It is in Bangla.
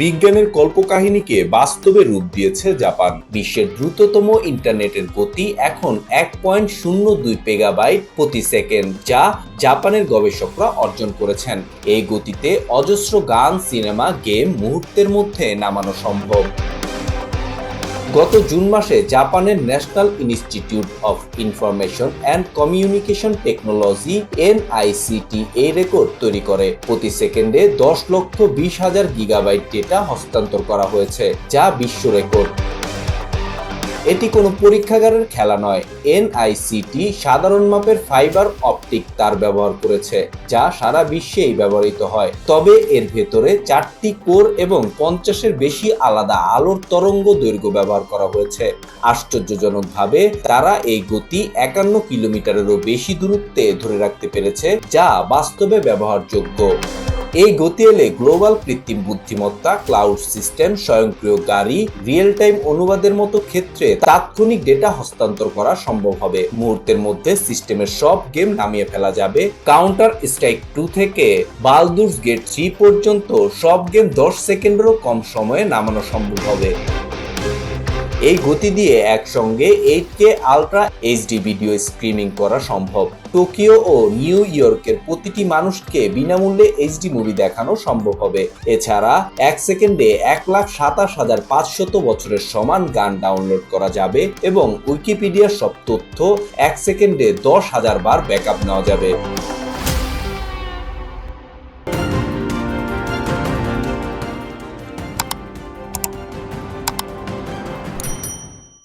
বিজ্ঞানের কল্পকাহিনীকে বাস্তবে রূপ দিয়েছে জাপান। বিশ্বের দ্রুততম ইন্টারনেটের গতি এখন এক পয়েন্ট শূন্য দুই পেগাবাইট প্রতি সেকেন্ড, যা জাপানের গবেষকরা অর্জন করেছেন। এই গতিতে অজস্র গান, সিনেমা, গেম মুহূর্তের মধ্যে নামানো সম্ভব। গত জুন মাসে জাপানের national institute of information and communication technology NICT এই রেকর্ড তৈরি করে। প্রতি সেকেন্ডে দশ লক্ষ বিশ হাজার গিগাবাইট ডেটা হস্তান্তর করা হয়েছে, যা বিশ্ব রেকর্ড। এটি কোনো পরীক্ষাগারের খেলা নয়। এনআইসিটি সাধারণ মাপের ফাইবার অপটিক তার ব্যবহার করেছে, যা সারা বিশ্বেই ব্যবহৃত হয়। তবে এর ভেতরে চারটি কোর এবং পঞ্চাশের বেশি আলাদা আলোর তরঙ্গ দৈর্ঘ্য ব্যবহার করা হয়েছে। আশ্চর্যজনকভাবে, তারা এই গতি একান্ন কিলোমিটারেরও বেশি দূরত্বে ধরে রাখতে পেরেছে, যা বাস্তবে ব্যবহারযোগ্য। এই গতি এলে গ্লোবাল কৃত্রিম বুদ্ধিমত্তা, ক্লাউড সিস্টেম, স্বয়ংক্রিয় গাড়ি রিয়েল টাইম অনুবাদের মতো ক্ষেত্রে তাৎক্ষণিক ডেটা হস্তান্তর করা সম্ভব হবে। মুহূর্তের মধ্যে সিস্টেমের সব গেম নামিয়ে ফেলা যাবে। কাউন্টার স্ট্রাইক টু থেকে বালদুর্স গেট থ্রি পর্যন্ত সব গেম দশ সেকেন্ডেরও কম সময়ে নামানো সম্ভব হবে। এই গতি দিয়ে একসঙ্গে eight K ultra HD video streaming করা সম্ভব। টোকিও ও নিউ ইয়র্কের প্রতিটি মানুষকে বিনামূল্যে এইচডি মুভি দেখানো সম্ভব হবে। এছাড়া এক সেকেন্ডে এক লাখ সাতাশ হাজার পাঁচশত বছরের সমান গান ডাউনলোড করা যাবে এবং উইকিপিডিয়ার সব তথ্য এক সেকেন্ডে দশ হাজার বার ব্যাকআপ নেওয়া যাবে।